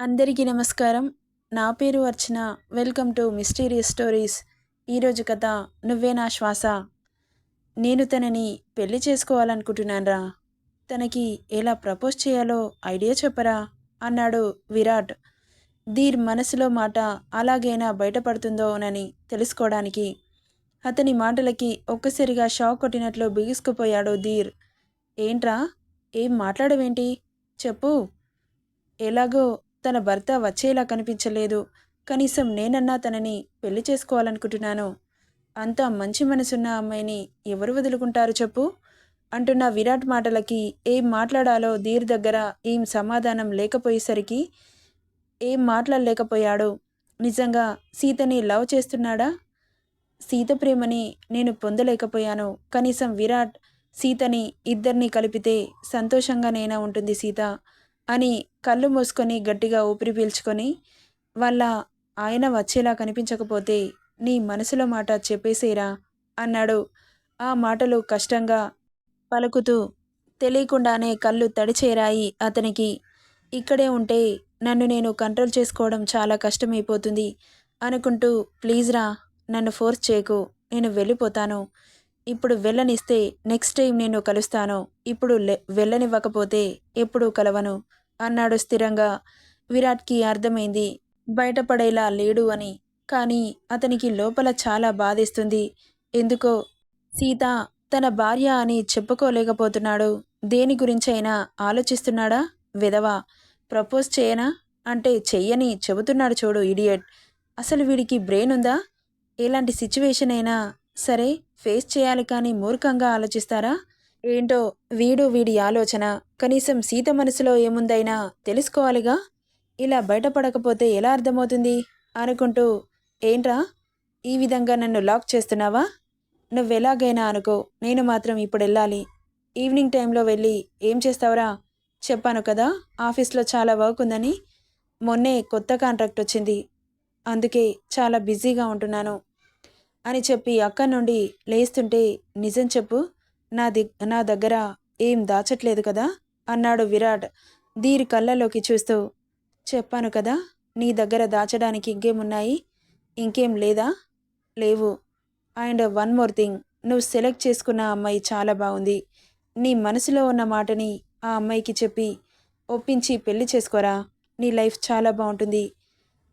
అందరికీ నమస్కారం. నా పేరు Archana. Welcome to mysterious stories. ఈరోజు కథ నువ్వే నా శ్వాస. నేను తనని పెళ్ళి చేసుకోవాలనుకుంటున్నానరా. తనకి ఎలా ప్రపోజ్ చేయాలో ఐడియా చెప్పరా? అన్నాడు విరాట్. ధీర్ మనసులో మాట అలాగైనా బయటపడుతుందోనని తెలుసుకోవడానికి. అతని మాటలకి ఒక్కసారిగా షాక్ కొట్టినట్లు బిగుసుకుపోయాడు ధీర్. ఏంట్రా? ఏం మాట్లాడవేంటి? చెప్పు. ఎలాగో తన భర్త వచ్చేలా కనిపించలేదు. కనీసం నేనన్నా తనని పెళ్ళి చేసుకోవాలనుకుంటున్నాను. అంత మంచి మనసున్న అమ్మాయిని ఎవరు వదులుకుంటారు చెప్పు? అంటున్న విరాట్ మాటలకి ఏం మాట్లాడాలో ధీర్ దగ్గర ఏం సమాధానం లేకపోయేసరికి ఏం మాట్లాడలేకపోయాడు. నిజంగా సీతని లవ్ చేస్తున్నాడా? సీత ప్రేమని నేను పొందలేకపోయాను. కనీసం విరాట్ సీతని ఇద్దరిని కలిపితే సంతోషంగానైనా ఉంటుంది సీత. అని కళ్ళు మూసుకొని గట్టిగా ఊపిరి పీల్చుకొని వాళ్ళ ఆయన వచ్చేలా కనిపించకపోతే నీ మనసులో మాట చెప్పేసేరా? అన్నాడు. ఆ మాటలు కష్టంగా పలుకుతూ తెలియకుండానే కళ్ళు తడిచేరాయి అతనికి. ఇక్కడే ఉంటే నన్ను నేను కంట్రోల్ చేసుకోవడం చాలా కష్టమైపోతుంది అనుకుంటూ ప్లీజ్ రా నన్ను ఫోర్స్ చేయకు నేను వెళ్ళిపోతాను. ఇప్పుడు వెళ్ళనిస్తే నెక్స్ట్ టైం నేను కలుస్తాను. ఇప్పుడు వెళ్ళనివ్వకపోతే ఎప్పుడూ కలవను. అన్నాడు స్థిరంగా. విరాట్కి అర్థమైంది. బయటపడేలా లేడు అని. కానీ అతనికి లోపల చాలా బాధేస్తుంది. ఎందుకో? సీత తన భార్య అని చెప్పుకోలేకపోతున్నాడు. దేని గురించైనా ఆలోచిస్తున్నాడా? విధవా? ప్రపోజ్ చేయనా? అంటే చెయ్యని చెబుతున్నాడు చూడు ఇడియట్. అసలు వీడికి బ్రెయిన్ ఉందా? ఎలాంటి సిచ్యువేషన్ అయినా సరే ఫేస్ చేయాలి కానీ మూర్ఖంగా ఆలోచిస్తారా? ఏంటో వీడు వీడి ఆలోచన. కనీసం సీత మనసులో ఏముందైనా తెలుసుకోవాలిగా? ఇలా బయటపడకపోతే ఎలా అర్థమవుతుంది? అనుకుంటూ ఏంట్రా? ఈ విధంగా నన్ను లాక్ చేస్తున్నావా? నువ్వెలాగైనా అనుకో నేను మాత్రం ఇప్పుడు వెళ్ళాలి. ఈవినింగ్ టైంలో వెళ్ళి ఏం చేస్తావురా? చెప్పాను కదా ఆఫీస్లో చాలా వర్క్ ఉందని. మొన్నే కొత్త కాంట్రాక్ట్ వచ్చింది. అందుకే చాలా బిజీగా ఉంటున్నాను అని చెప్పి అక్కడి నుండి లేస్తుంటే నిజం చెప్పు నా దిగ్ నా దగ్గర ఏం దాచట్లేదు కదా? అన్నాడు విరాట్ దీరి కళ్ళలోకి చూస్తూ. చెప్పాను కదా నీ దగ్గర దాచడానికి ఇంకేమున్నాయి? ఇంకేం లేదా? లేవు. అండ్ వన్ మోర్ థింగ్ నువ్వు సెలెక్ట్ చేసుకున్న అమ్మాయి చాలా బాగుంది. నీ మనసులో ఉన్న మాటని ఆ అమ్మాయికి చెప్పి ఒప్పించి పెళ్ళి చేసుకోరా? నీ లైఫ్ చాలా బాగుంటుంది.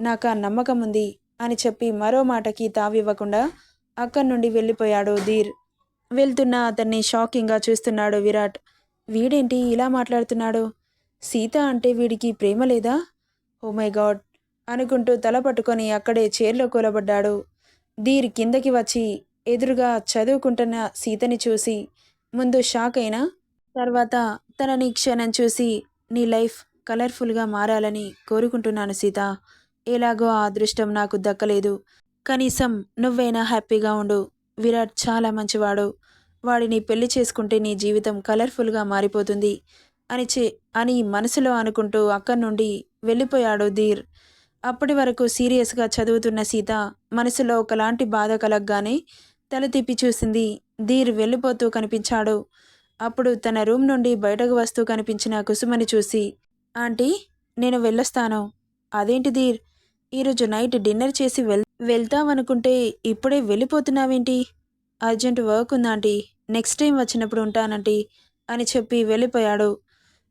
నాకు ఆ నమ్మకం ఉంది అని చెప్పి మరో మాటకి తావివ్వకుండా అక్కడి నుండి వెళ్ళిపోయాడు ధీర్. వెళ్తున్న అతన్ని షాకింగ్గా చూస్తున్నాడు విరాట్. వీడేంటి ఇలా మాట్లాడుతున్నాడు? సీత అంటే వీడికి ప్రేమ లేదా? ఓ మై గాడ్ అనుకుంటూ తల పట్టుకొని అక్కడే చైర్లో కూలబడ్డాడు. ధీర్ కిందకి వచ్చి ఎదురుగా చదువుకుంటున్న సీతని చూసి ముందు షాక్ అయినా? తర్వాత తనని క్షణం చూసి నీ లైఫ్ కలర్ఫుల్గా మారాలని కోరుకుంటున్నాను సీత. ఎలాగో ఆ అదృష్టం నాకు దక్కలేదు. కనీసం నువ్వైనా హ్యాపీగా ఉండు. విరాట్ చాలా మంచివాడు. వాడిని పెళ్ళి చేసుకుంటే నీ జీవితం కలర్ఫుల్గా మారిపోతుంది అని చే అని మనసులో అనుకుంటూ అక్కడి నుండి వెళ్ళిపోయాడు ధీర్. అప్పటి వరకు సీరియస్గా చదువుతున్న సీత మనసులో ఒకలాంటి బాధ కలగ్గానే తల తిప్పి చూసింది. ధీర్ వెళ్ళిపోతూ కనిపించాడు. అప్పుడు తన రూమ్ నుండి బయటకు వస్తూ కనిపించిన కుసుమని చూసి ఆంటీ నేను వెళ్ళొస్తాను. అదేంటి ధీర్? ఈరోజు నైట్ డిన్నర్ చేసి వెల్ వెళ్తామనుకుంటే ఇప్పుడే వెళ్ళిపోతున్నావేంటి? అర్జెంట్ వర్క్ ఉందాంటీ నెక్స్ట్ టైం వచ్చినప్పుడు ఉంటానంటీ అని చెప్పి వెళ్ళిపోయాడు.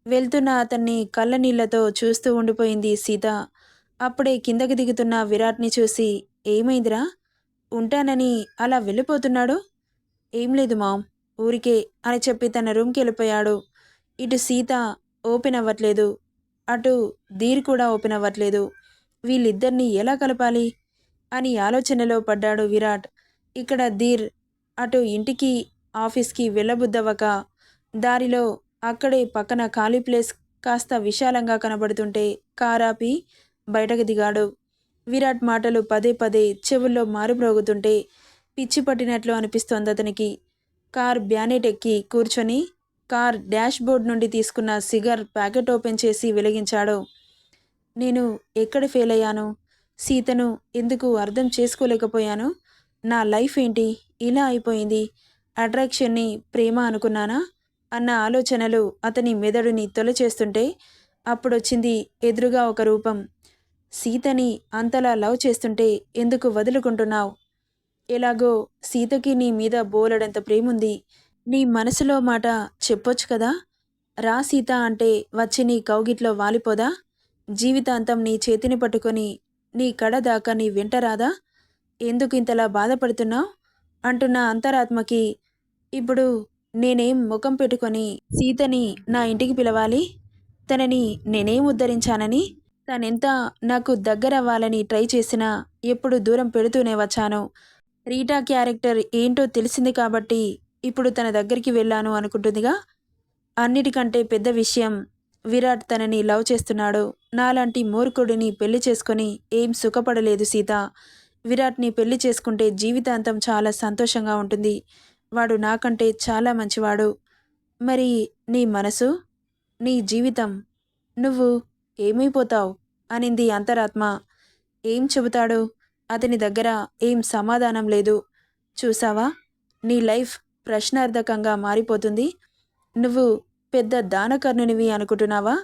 వెళ్తున్న అతన్ని కళ్ళనీళ్ళతో చూస్తూ ఉండిపోయింది సీత. అప్పుడే కిందకి దిగుతున్న విరాట్ని చూసి ఏమైందిరా? ఉంటానని అలా వెళ్ళిపోతున్నాడు? ఏం లేదు మామ్ ఊరికే అని చెప్పి తన రూమ్కి వెళ్ళిపోయాడు. ఇటు సీత ఓపెన్ అవ్వట్లేదు. అటు ధీర్ కూడా ఓపెన్ అవ్వట్లేదు. వీళ్ళిద్దరినీ ఎలా కలపాలి? అని ఆలోచనలో పడ్డాడు విరాట్. ఇక్కడ ధీర్ అటు ఇంటికి ఆఫీస్కి వెళ్ళబుద్దవక దారిలో అక్కడే పక్కన ఖాళీ ప్లేస్ కాస్త విశాలంగా కనబడుతుంటే కారాపి బయటకు దిగాడు. విరాట్ మాటలు పదే పదే చెవుల్లో మారుమ్రోగుతుంటే పిచ్చి పట్టినట్లు అనిపిస్తోంది అతనికి. కార్ బ్యానెట్ ఎక్కి కూర్చొని కార్ డాష్ బోర్డ్ నుండి తీసుకున్న సిగర్ ప్యాకెట్ ఓపెన్ చేసి వెలిగించాడు. నేను ఎక్కడ ఫెయిల్ అయ్యాను సీతను ఎందుకు అర్థం చేసుకోలేకపోయాను? నా లైఫ్ ఏంటి? ఇలా అయిపోయింది. అట్రాక్షన్ని ప్రేమ అనుకున్నానా? అన్న ఆలోచనలు అతని మెదడుని తొలచేస్తుంటే అప్పుడొచ్చింది ఎదురుగా ఒక రూపం. సీతని అంతలా లవ్ చేస్తుంటే ఎందుకు వదులుకుంటున్నావు? ఎలాగో సీతకి నీ మీద బోలెడంత ప్రేముంది. నీ మనసులో మాట చెప్పొచ్చు కదా? రా సీత అంటే వచ్చి నీ కౌగిట్లో వాలిపోదా? జీవితాంతం నీ చేతిని పట్టుకొని నీ కడ దాకా నీ వెంట రాదా? ఎందుకు ఇంతలా బాధపడుతున్నావు? అంటున్న అంతరాత్మకి ఇప్పుడు నేనేం ముఖం పెట్టుకొని సీతని నా ఇంటికి పిలవాలి? తనని నేనేం ఉద్ధరించానని? తనెంత నాకు దగ్గరవ్వాలని ట్రై చేసినా ఎప్పుడు దూరం పెడుతూనే వచ్చాను. రీటా క్యారెక్టర్ ఏంటో తెలిసింది కాబట్టి ఇప్పుడు తన దగ్గరికి వెళ్ళాను అనుకుంటుందిగా? అన్నిటికంటే పెద్ద విషయం విరాట్ తనని లవ్ చేస్తున్నాడు. నాలాంటి మూర్ఖుడిని పెళ్ళి చేసుకొని ఏం సుఖపడలేదు సీత. విరాట్ని పెళ్ళి చేసుకుంటే జీవితాంతం చాలా సంతోషంగా ఉంటుంది. వాడు నాకంటే చాలా మంచివాడు. మరి నీ మనసు? నీ జీవితం? నువ్వు ఏమైపోతావు అనింది అంతరాత్మ. ఏం చెబుతాడు? అతని దగ్గర ఏం సమాధానం లేదు. చూసావా? నీ లైఫ్ ప్రశ్నార్థకంగా మారిపోతుంది. నువ్వు పెద్ద దానకర్ణునివి అనుకుంటున్నావా?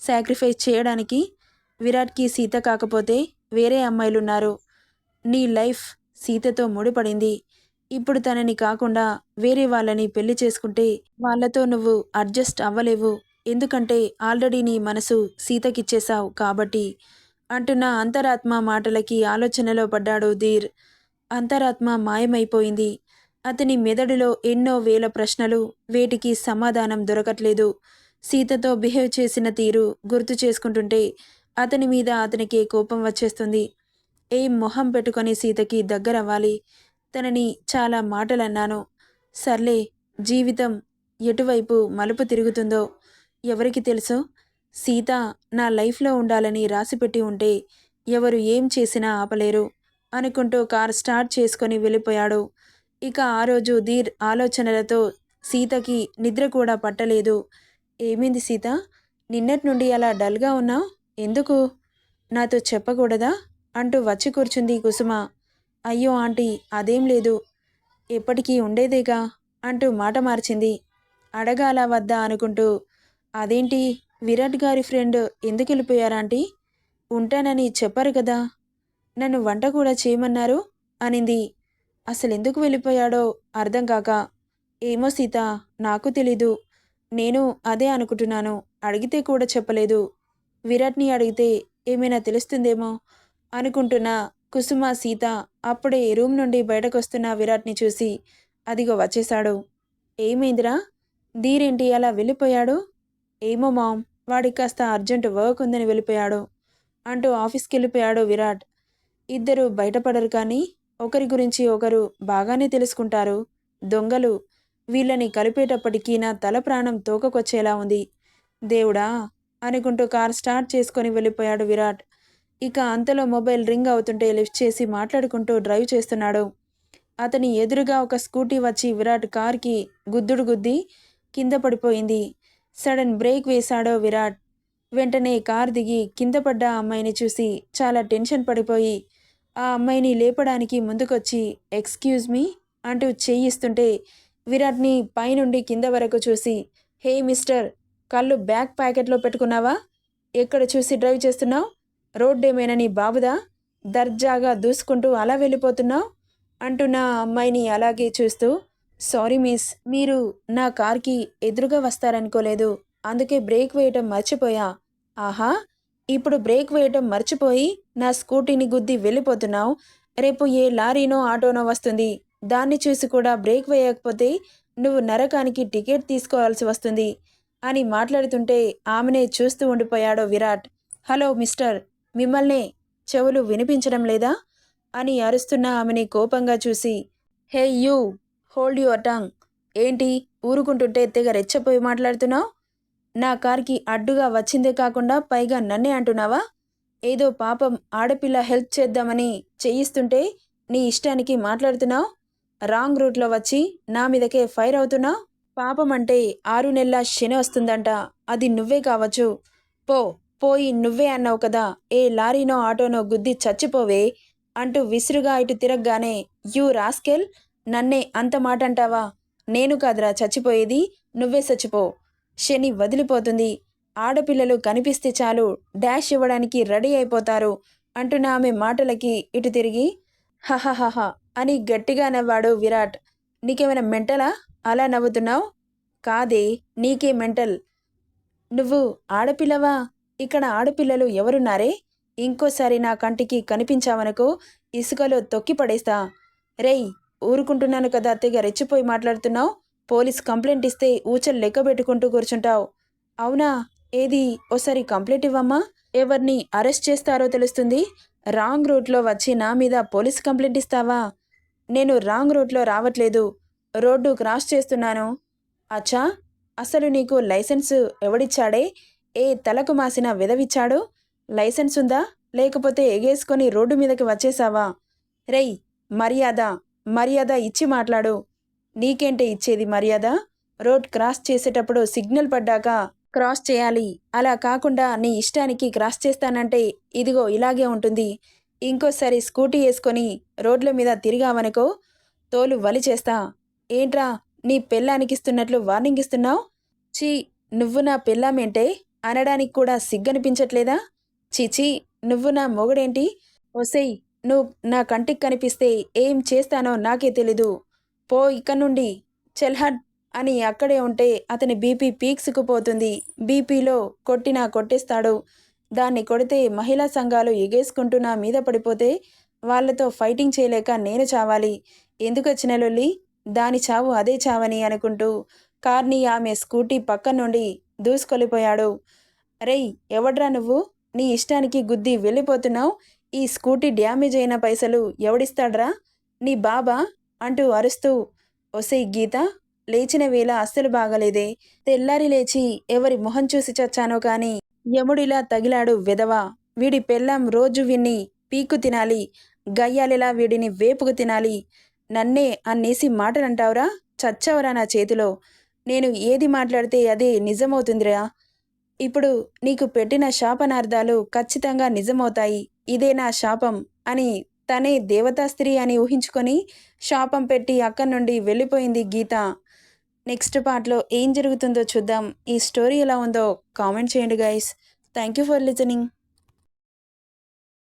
సాక్రిఫైస్ చేయడానికి విరాట్కి సీత కాకపోతే వేరే అమ్మాయిలున్నారు. నీ లైఫ్ సీతతో ముడిపడింది. ఇప్పుడు తనని కాకుండా వేరే వాళ్ళని పెళ్ళి చేసుకుంటే వాళ్ళతో నువ్వు అడ్జస్ట్ అవ్వలేవు. ఎందుకంటే ఆల్రెడీ నీ మనసు సీతకిచ్చేశావు కాబట్టి అంటున్న అంతరాత్మ మాటలకి ఆలోచనలో పడ్డాడు ధీర్. అంతరాత్మ మాయమైపోయింది. అతని మెదడులో ఎన్నో వేల ప్రశ్నలు వేటికి సమాధానం దొరకట్లేదు. సీతతో బిహేవ్ చేసిన తీరు గుర్తు చేసుకుంటుంటే అతని మీద అతనికి కోపం వచ్చేస్తుంది. ఏం మొహం పెట్టుకొని సీతకి దగ్గరవ్వాలి? తనని చాలా మాటలన్నాను. సర్లే జీవితం ఎటువైపు మలుపు తిరుగుతుందో ఎవరికి తెలుసు? సీత నా లైఫ్లో ఉండాలని రాసిపెట్టి ఉంటే ఎవరు ఏం చేసినా ఆపలేరు అనుకుంటూ కార్ స్టార్ట్ చేసుకొని వెళ్ళిపోయాడు. ఇక ఆ రోజు ధీర్ ఆలోచనలతో సీతకి నిద్ర కూడా పట్టలేదు. ఏమైంది సీత? నిన్నటి నుండి అలా డల్గా ఉన్నావు? ఎందుకు? నాతో చెప్పకూడదా? అంటూ వచ్చి కూర్చుంది కుసుమ. అయ్యో ఆంటీ అదేం లేదు. ఎప్పటికీ ఉండేదేగా? అంటూ మాట మార్చింది. అడగాల వద్దా అనుకుంటూ. అదేంటి? విరాట్ గారి ఫ్రెండ్ ఎందుకు వెళ్ళిపోయారాంటీ ఉంటానని చెప్పారు కదా. నన్ను వంట కూడా చేయమన్నారు అనింది. అసలు ఎందుకు వెళ్ళిపోయాడో అర్థం కాక. ఏమో సీత నాకు తెలీదు. నేను అదే అనుకుంటున్నాను. అడిగితే కూడా చెప్పలేదు. విరాట్ని అడిగితే ఏమైనా తెలుస్తుందేమో? అనుకుంటున్న కుసుమ సీత అప్పుడే రూమ్ నుండి బయటకొస్తున్న విరాట్ని చూసి అదిగో వచ్చేశాడు. ఏమైందిరా? ధీరేంటి అలా వెళ్ళిపోయాడు? ఏమో మామ్ వాడికి కాస్త అర్జెంటు వర్క్ ఉందని వెళ్ళిపోయాడు. అంటూ ఆఫీస్కి వెళ్ళిపోయాడు విరాట్. ఇద్దరు బయటపడరు కానీ ఒకరి గురించి ఒకరు బాగానే తెలుసుకుంటారు. దొంగలు వీళ్ళని కలిపేటప్పటికీ నా తల ప్రాణం తోకకొచ్చేలా ఉంది. దేవుడా! అనుకుంటూ కార్ స్టార్ట్ చేసుకొని వెళ్ళిపోయాడు విరాట్. ఇక అంతలో మొబైల్ రింగ్ అవుతుంటే లిఫ్ట్ చేసి మాట్లాడుకుంటూ డ్రైవ్ చేస్తున్నాడు. అతని ఎదురుగా ఒక స్కూటీ వచ్చి విరాట్ కార్కి గుద్దుడు గుద్ది కింద పడిపోయింది. సడన్ బ్రేక్ వేశాడో విరాట్. వెంటనే కార్ దిగి కింద పడ్డ ఆ అమ్మాయిని చూసి చాలా టెన్షన్ పడిపోయి ఆ అమ్మాయిని లేపడానికి ముందుకొచ్చి ఎక్స్క్యూజ్ మీ అంటూ చేయిస్తుంటే విరాట్ని పైనుండి కింద వరకు చూసి హే మిస్టర్ కళ్ళు బ్యాక్ ప్యాకెట్లో పెట్టుకున్నావా? ఎక్కడ చూసి డ్రైవ్ చేస్తున్నావు? రోడ్డేమైనా నీ బాబుదా? దర్జాగా దూసుకుంటూ అలా వెళ్ళిపోతున్నావు? అంటున్న నా అమ్మాయిని అలాగే చూస్తూ సారీ మిస్ మీరు నా కార్కి ఎదురుగా వస్తారనుకోలేదు. అందుకే బ్రేక్ వేయటం మర్చిపోయా. ఆహా ఇప్పుడు బ్రేక్ వేయటం మర్చిపోయి నా స్కూటీని గుద్ది వెళ్ళిపోతున్నావు. రేపు ఏ లారీనో ఆటోనో వస్తుంది. దాన్ని చూసి కూడా బ్రేక్ వేయకపోతే నువ్వు నరకానికి టికెట్ తీసుకోవాల్సి వస్తుంది. అని మాట్లాడుతుంటే ఆమెనే చూస్తూ ఉండిపోయాడో విరాట్. హలో మిస్టర్ మిమ్మల్నే చెవులు వినిపించడం లేదా? అని అరుస్తున్న ఆమెని కోపంగా చూసి hey you hold your tongue. ఏంటి? ఊరుకుంటుంటే తెగ రెచ్చపోయి మాట్లాడుతున్నావు? నా కార్కి అడ్డుగా వచ్చిందే కాకుండా పైగా నన్నే అంటున్నావా? ఏదో పాపం ఆడపిల్ల హెల్ప్ చేద్దామని చేయిస్తుంటే నీ ఇష్టానికి మాట్లాడుతున్నావు? రాంగ్ రూట్లో వచ్చి నా మీదకే ఫైర్ అవుతున్నావు? పాపం అంటే ఆరు నెలల శని వస్తుందంట. అది నువ్వే కావచ్చు. పో. పోయి నువ్వే అన్నావు కదా ఏ లారీనో ఆటోనో గుద్ది చచ్చిపోవే అంటూ విసురుగా ఇటు తిరగగానే యూ రాస్కెల్ నన్నే అంత మాట అంటావా నేను కాదురా చచ్చిపోయేది నువ్వే చచ్చిపో. శని వదిలిపోతుంది. ఆడపిల్లలు కనిపిస్తే చాలు డాష్ ఇవ్వడానికి రెడీ అయిపోతారు అంటున్న ఆమె మాటలకి ఇటు తిరిగి హహహహ అని గట్టిగా నవ్వాడు విరాట్. నీకేమైనా మెంటలా? అలా నవ్వుతున్నావు? కాదే నీకే మెంటల్. నువ్వు ఆడపిల్లవా? ఇక్కడ ఆడపిల్లలు ఎవరున్నారే? ఇంకోసారి నా కంటికి కనిపించావనుకో ఇసుకలో తొక్కి పడేస్తా. రేయ్ ఊరుకుంటున్నాను కదా తెగ రెచ్చిపోయి మాట్లాడుతున్నావు? పోలీస్ కంప్లైంట్ ఇస్తే ఊచలు లెక్క పెట్టుకుంటూ కూర్చుంటావు. అవునా? ఏది? ఓసారి కంప్లైంట్ ఇవ్వమ్మా. ఎవరిని అరెస్ట్ చేస్తారో తెలుస్తుంది. రాంగ్ రూట్లో వచ్చి నా మీద పోలీస్ కంప్లైంట్ ఇస్తావా? నేను రాంగ్ రూట్లో రావట్లేదు. రోడ్డు క్రాస్ చేస్తున్నాను. అచ్చా! అసలు నీకు లైసెన్స్ ఎవడిచ్చాడే? ఏ తలకు మాసిన విధవిచ్చాడు? లైసెన్స్ ఉందా లేకపోతే ఎగేసుకొని రోడ్డు మీదకి వచ్చేసావా రేయ్ మర్యాద మర్యాద ఇచ్చి మాట్లాడు. నీకేంటే ఇచ్చేది మర్యాద? రోడ్ క్రాస్ చేసేటప్పుడు సిగ్నల్ పడ్డాక క్రాస్ చేయాలి. అలా కాకుండా నీ ఇష్టానికి క్రాస్ చేస్తానంటే ఇదిగో ఇలాగే ఉంటుంది. ఇంకోసారి స్కూటీ వేసుకొని రోడ్ల మీద తిరిగావనుకో తోలు వలి చేస్తా. ఏంట్రా నీ పెళ్ళానికి ఇస్తున్నట్లు వార్నింగ్ ఇస్తున్నావు చీ నువ్వు నా పెళ్ళామేంటే? అనడానికి కూడా సిగ్గనిపించట్లేదా? చీచీ నువ్వు నా మొగుడేంటి? ఒసేయ్ నువ్వు నా కంటికి కనిపిస్తే ఏం చేస్తానో నాకే తెలీదు. పో ఇక్కడి నుండి. చెల్హడ్ అని అక్కడే ఉంటే అతని బీపీ పీక్సుకుపోతుంది. బీపీలో కొట్టినా కొట్టేస్తాడు. దాన్ని కొడితే మహిళా సంఘాలు ఎగేసుకుంటూ నా మీద పడిపోతే వాళ్ళతో ఫైటింగ్ చేయలేక నేను చావాలి. ఎందుకు వచ్చిన లొల్లి? దాని చావు అదే చావని అనుకుంటూ కార్ని ఆమె స్కూటీ పక్క నుండి దూసుకొలిపోయాడు రేయ్ ఎవడ్రా నువ్వు? నీ ఇష్టానికి గుద్ది వెళ్ళిపోతున్నావు? ఈ స్కూటీ డ్యామేజ్ అయిన పైసలు ఎవడిస్తాడ్రా? నీ బాబా? అంటూ అరుస్తూ ఒసే గీత లేచిన వేళ అస్సలు బాగలేదే. తెల్లారి లేచి ఎవరి మొహం చూసి చచ్చానో కాని యముడిలా తగిలాడు వెదవా వీడి పెళ్ళాం రోజు విన్ని పీకు తినాలి. గయ్యాలిలా వీడిని వేపుకు తినాలి. నన్నే అన్నేసి మాటలంటావురా? చచ్చవరా నా చేతిలో? నేను ఏది మాట్లాడితే అది నిజమవుతుందిరా. ఇప్పుడు నీకు పెట్టిన శాపనార్థాలు ఖచ్చితంగా నిజమవుతాయి. ఇదే నా శాపం అని తనే దేవతా స్త్రీ అని ఊహించుకొని శాపం పెట్టి అక్కడి నుండి వెళ్ళిపోయింది గీత. నెక్స్ట్ పార్ట్లో ఏం జరుగుతుందో చూద్దాం. ఈ స్టోరీ ఎలా ఉందో కామెంట్ చేయండి guys thank you for listening